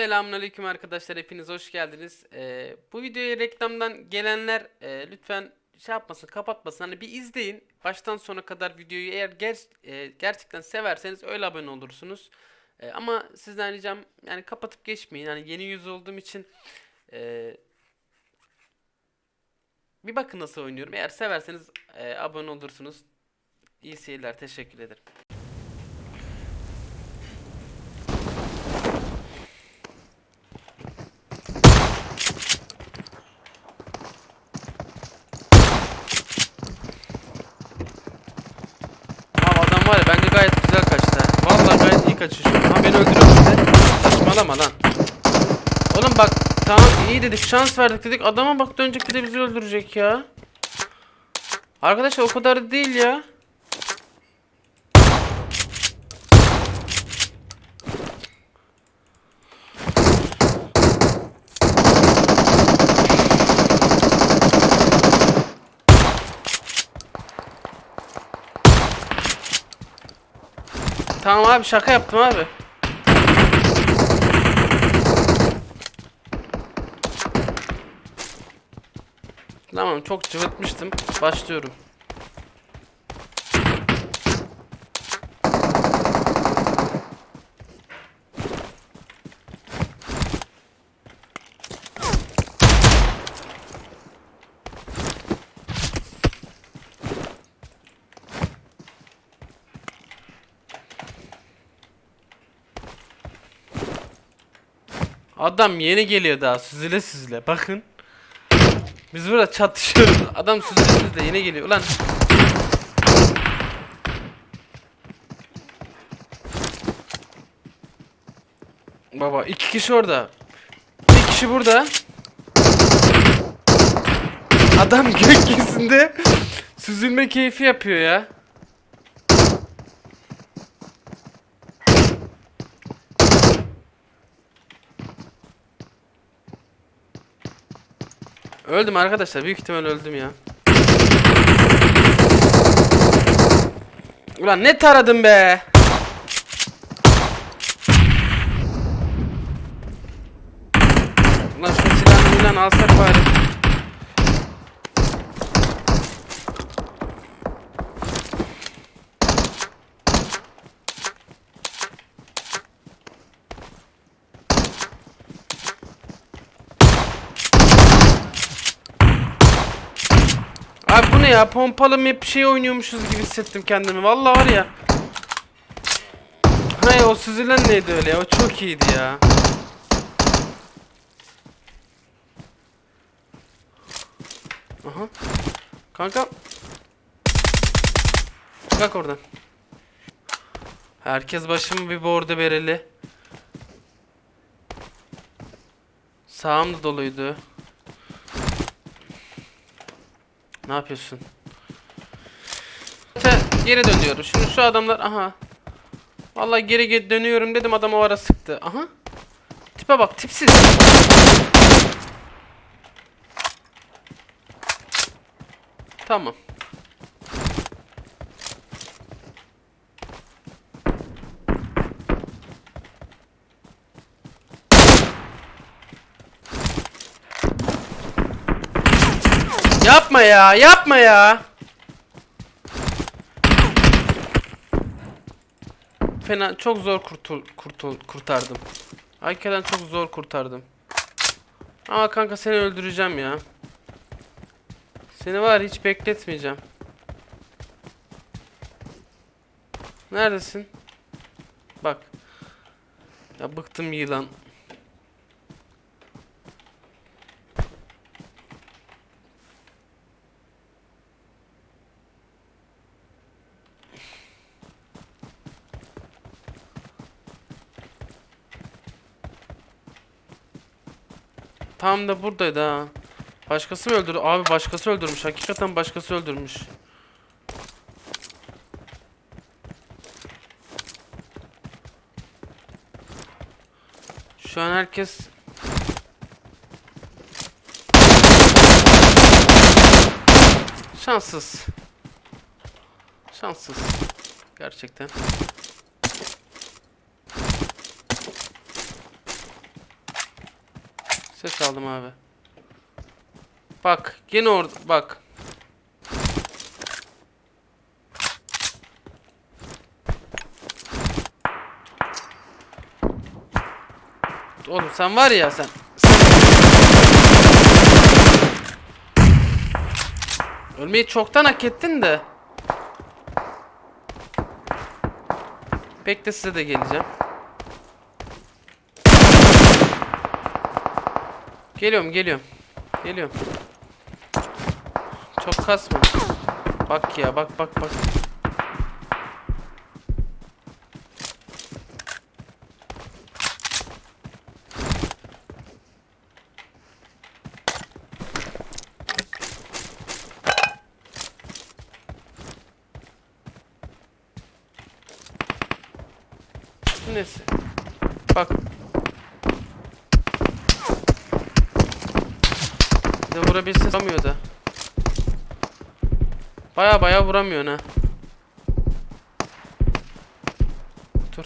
Selamünaleyküm arkadaşlar hepiniz hoş geldiniz. Ee, bu videoya reklamdan gelenler e, lütfen şey yapmasın kapatmasın hani bir izleyin. Baştan sona kadar videoyu eğer ger- e, gerçekten severseniz öyle abone olursunuz. E, ama sizden ricam yani kapatıp geçmeyin. Yani yeni yüz olduğum için e, bir bakın nasıl oynuyorum. Eğer severseniz e, abone olursunuz. İyi seyirler teşekkür ederim. Abi adam var ya bence gayet güzel kaçtı. ha. Vallahi gayet iyi kaçıyor. Ha beni öldürüyor işte. Saçmalama lan. Oğlum bak tamam iyi dedik şans verdik dedik. Adama bak dönecek de bizi öldürecek ya. Arkadaşlar o kadar da değil ya. Tamam abi şaka yaptım abi. Tamam çok cıvıtmıştım. Başlıyorum. Adam yeni geliyor daha süzüle süzüle bakın. Biz burada çatışıyoruz. Adam süzüle yeni geliyor. Ulan Baba iki kişi orada. Bir kişi burada. Adam gökyüzünde süzülme keyfi yapıyor ya. Öldüm arkadaşlar. Büyük ihtimal öldüm ya. Ulan ne taradım be. Ulan şu silahını alsak bari. Ya? Pompalı map şey oynuyormuşuz gibi hissettim kendimi. Vallahi var ya. Hay o süzülen neydi öyle ya? O çok iyiydi ya. Aha. Kanka. Kalk oradan. Herkes başımı bir borda vereli. Sağım da doluydu. Ne yapıyorsun? Geri dönüyorum. Şimdi şu adamlar aha. Vallahi geri geri dönüyorum dedim adam o ara sıktı. Aha. Tipe bak tipsiz. Tamam. Yapma ya, yapma ya. Fena çok zor kurtul kurtul kurtardım. Hakikaten çok zor kurtardım. Ama kanka seni öldüreceğim ya. Seni var hiç bekletmeyeceğim. Neredesin? Bak. Ya bıktım yılan. Tam da buradaydı ha. Başkası mı öldürdü? Abi başkası öldürmüş. Hakikaten başkası öldürmüş. Şu an herkes şanssız. Şanssız. Gerçekten. Ses aldım abi. Bak gene orada bak. Oğlum sen var ya sen. Ölmeyi çoktan hak ettin de. Bekle size de geleceğim. Geliyorum geliyorum. Geliyorum. Çok kasma. Bak ya bak bak bak. Neyse. Bak. Bir de vurabilse vuramıyor da. Baya baya vuramıyor ha. Dur.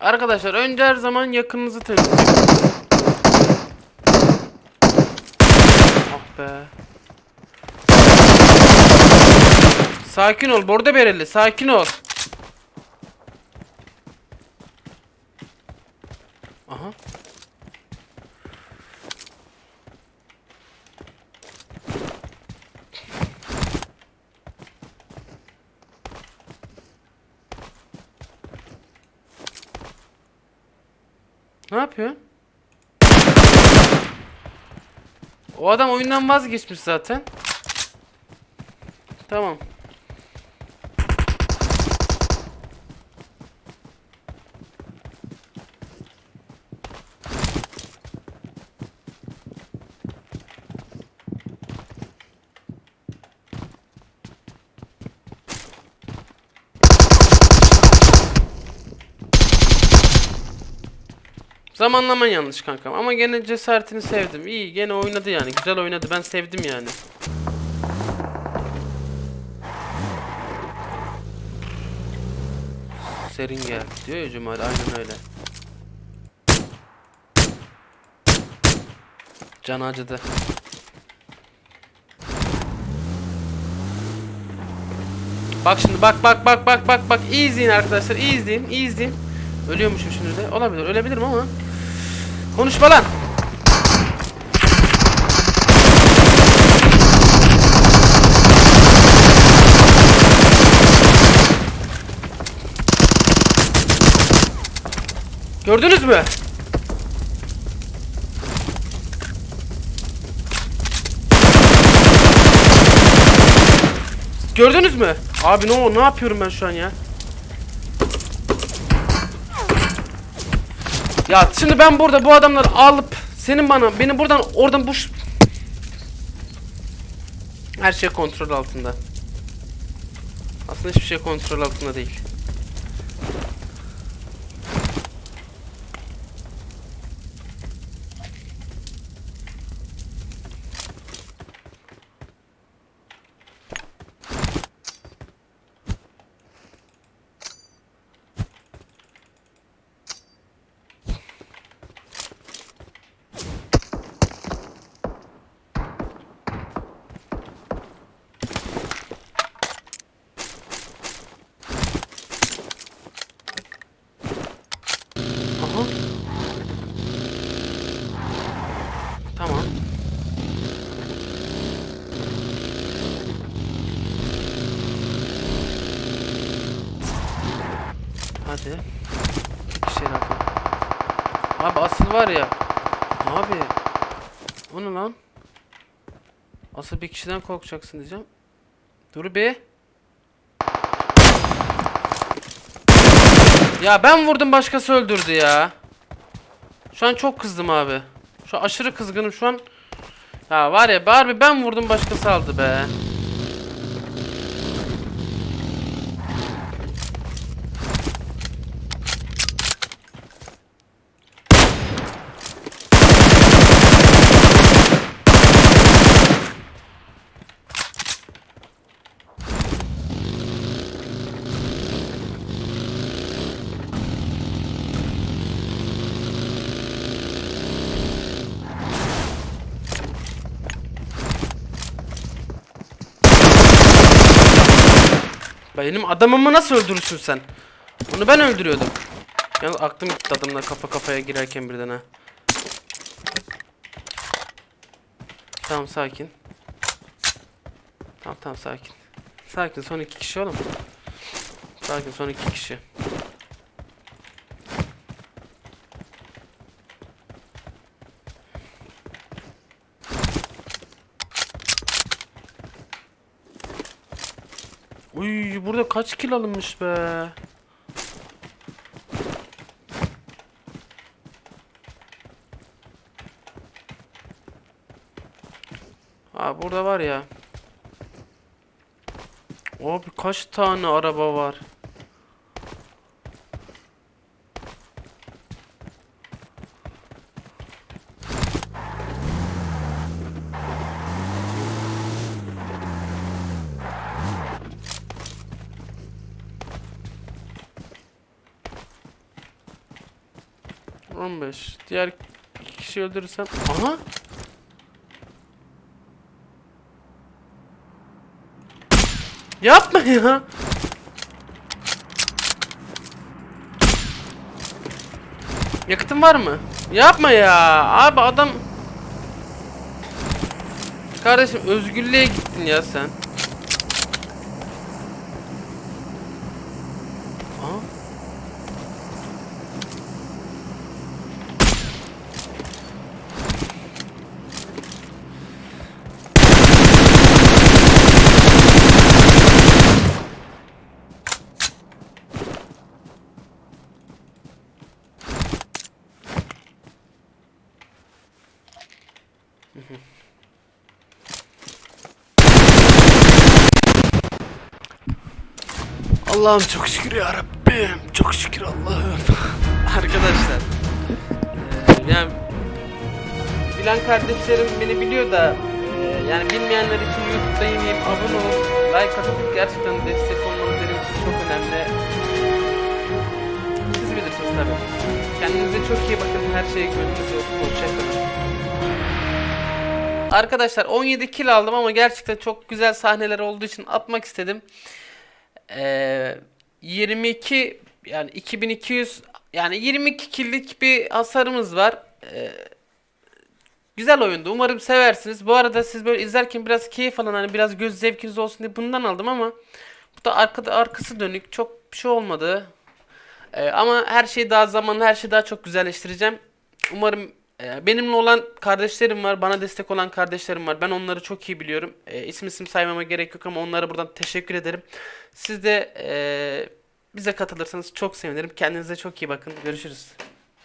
Arkadaşlar önce her zaman yakınınızı temizleyin. Ah be. Sakin ol bordo bereli sakin ol. Aha. Ne yapıyor? O adam oyundan vazgeçmiş zaten. Tamam. Zamanlaman yanlış kankam ama gene cesaretini sevdim. İyi gene oynadı yani. Güzel oynadı. Ben sevdim yani. Serin geldi diyor ya Cumali. Aynen öyle. Can acıdı. Bak şimdi bak bak bak bak bak bak iyi izleyin arkadaşlar iyi izleyin iyi izleyin. Ölüyormuşum şimdi de olabilir ölebilirim ama Konuşma lan Gördünüz mü? Gördünüz mü? Abi ne o ne yapıyorum ben şu an ya? Ya şimdi ben burada bu adamları alıp senin bana beni buradan oradan bu her şey kontrol altında. Aslında hiçbir şey kontrol altında değil. Aha. Tamam. Hadi. Bir şey yap. Abi asıl var ya. Abi. Ne lan? Asıl bir kişiden korkacaksın diyeceğim. Dur bir. Ya ben vurdum başkası öldürdü ya. Şu an çok kızdım abi. Şu aşırı kızgınım şu an. Ya var ya Barbie ben vurdum başkası aldı be. Benim adamımı nasıl öldürürsün sen? Onu ben öldürüyordum. Yalnız aklım gitti adamla kafa kafaya girerken birden ha. Tamam sakin. Tamam tamam sakin. Sakin son iki kişi oğlum. Sakin son iki kişi. Burada kaç kill alınmış be. Aa burada var ya. Abi kaç tane araba var? On beş. Diğer iki kişi öldürürsem... Aha! Yapma ya. Yakıtın var mı? Yapma ya. Abi adam Kardeşim özgürlüğe gittin ya sen. Allah'ım çok şükür ya Rabbim. Çok şükür Allah'ım. Arkadaşlar. eee, yani bilen kardeşlerim beni biliyor da eee, yani bilmeyenler için YouTube'da yeniyim. Abone olup like atıp gerçekten destek olmanız benim için çok önemli. Siz bilirsiniz tabii. Kendinize çok iyi bakın. Her şey gönlünüzce olsun. Hoşçakalın. Arkadaşlar 17 kill aldım ama gerçekten çok güzel sahneler olduğu için atmak istedim. Ee, 22 yani 2200 yani 22 killik bir hasarımız var. Ee, güzel oyundu. Umarım seversiniz. Bu arada siz böyle izlerken biraz keyif alın hani biraz göz zevkiniz olsun diye bundan aldım ama bu da arkada arkası dönük çok bir şey olmadı. Ee, ama her şeyi daha zamanla her şeyi daha çok güzelleştireceğim. Umarım e, benimle olan kardeşlerim var, bana destek olan kardeşlerim var. Ben onları çok iyi biliyorum. E, isim isim saymama gerek yok ama onlara buradan teşekkür ederim. Siz de e, bize katılırsanız çok sevinirim. Kendinize çok iyi bakın. Görüşürüz.